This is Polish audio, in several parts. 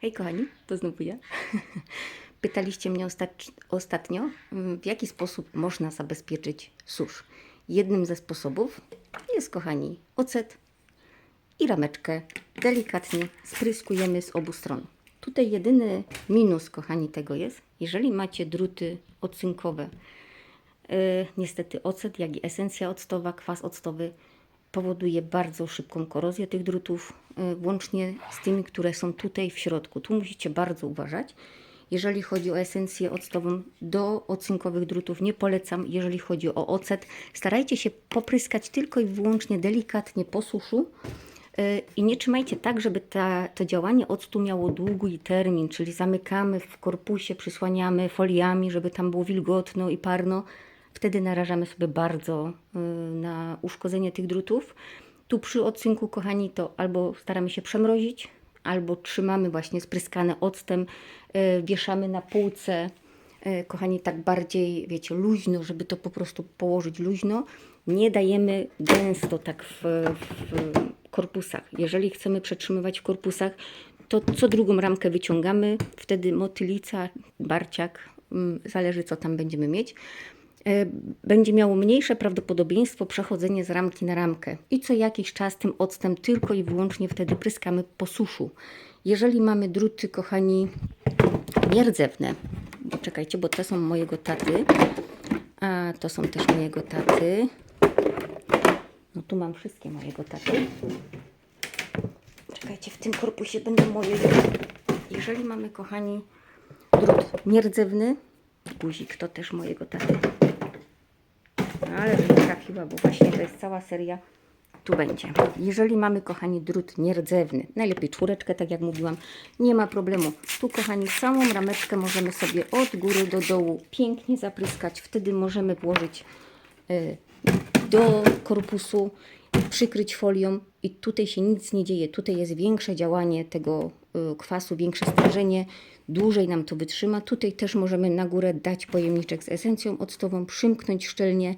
Hej kochani, to znowu ja. Pytaliście mnie osta- ostatnio, mm, w jaki sposób można zabezpieczyć susz. Jednym ze sposobów jest, kochani, ocet i rameczkę. Delikatnie spryskujemy z obu stron. Tutaj jedyny minus, kochani, tego jest, jeżeli macie druty ocynkowe, Yy, niestety ocet, jak i esencja octowa, kwas octowy powoduje bardzo szybką korozję tych drutów, yy, włącznie z tymi, które są tutaj w środku. Tu musicie bardzo uważać. Jeżeli chodzi o esencję octową, do ocynkowych drutów nie polecam. Jeżeli chodzi o ocet, starajcie się popryskać tylko i wyłącznie delikatnie po suszu. Yy, I nie trzymajcie tak, żeby ta, to działanie octu miało długi termin, czyli zamykamy w korpusie, przysłaniamy foliami, żeby tam było wilgotno i parno. Wtedy narażamy sobie bardzo y, na uszkodzenie tych drutów. Tu przy odcynku, kochani, to albo staramy się przemrozić, albo trzymamy właśnie spryskane octem, y, wieszamy na półce, y, kochani, tak bardziej, wiecie, luźno, żeby to po prostu położyć luźno. Nie dajemy gęsto tak w, w korpusach. Jeżeli chcemy przetrzymywać w korpusach, to co drugą ramkę wyciągamy, wtedy motylica, barciak, mm, zależy co tam będziemy mieć, będzie miało mniejsze prawdopodobieństwo przechodzenia z ramki na ramkę. I co jakiś czas tym octem tylko i wyłącznie wtedy pryskamy po suszu. Jeżeli mamy druty, kochani, nierdzewne, czekajcie, bo te są mojego taty, a to są też mojego taty. No tu mam wszystkie mojego taty. Czekajcie, w tym korpusie będą moje. Jeżeli mamy, kochani, drut nierdzewny, guzik to też mojego taty. Ale że trafiła, bo właśnie to jest cała seria. Tu będzie. Jeżeli mamy, kochani, drut nierdzewny, najlepiej czwóreczkę, tak jak mówiłam, nie ma problemu. Tu, kochani, całą rameczkę możemy sobie od góry do dołu pięknie zapryskać. Wtedy możemy włożyć y, do korpusu, przykryć folią i tutaj się nic nie dzieje. Tutaj jest większe działanie tego y, kwasu, większe stężenie, dłużej nam to wytrzyma. Tutaj też możemy na górę dać pojemniczek z esencją octową, przymknąć szczelnie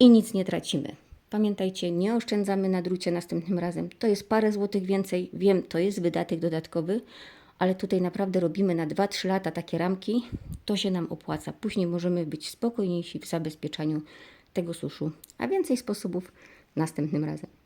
i nic nie tracimy. Pamiętajcie, nie oszczędzamy na drucie następnym razem. To jest parę złotych więcej. Wiem, to jest wydatek dodatkowy, ale tutaj naprawdę robimy na 2-3 lata takie ramki. To się nam opłaca. Później możemy być spokojniejsi w zabezpieczaniu tego suszu. A więcej sposobów następnym razem.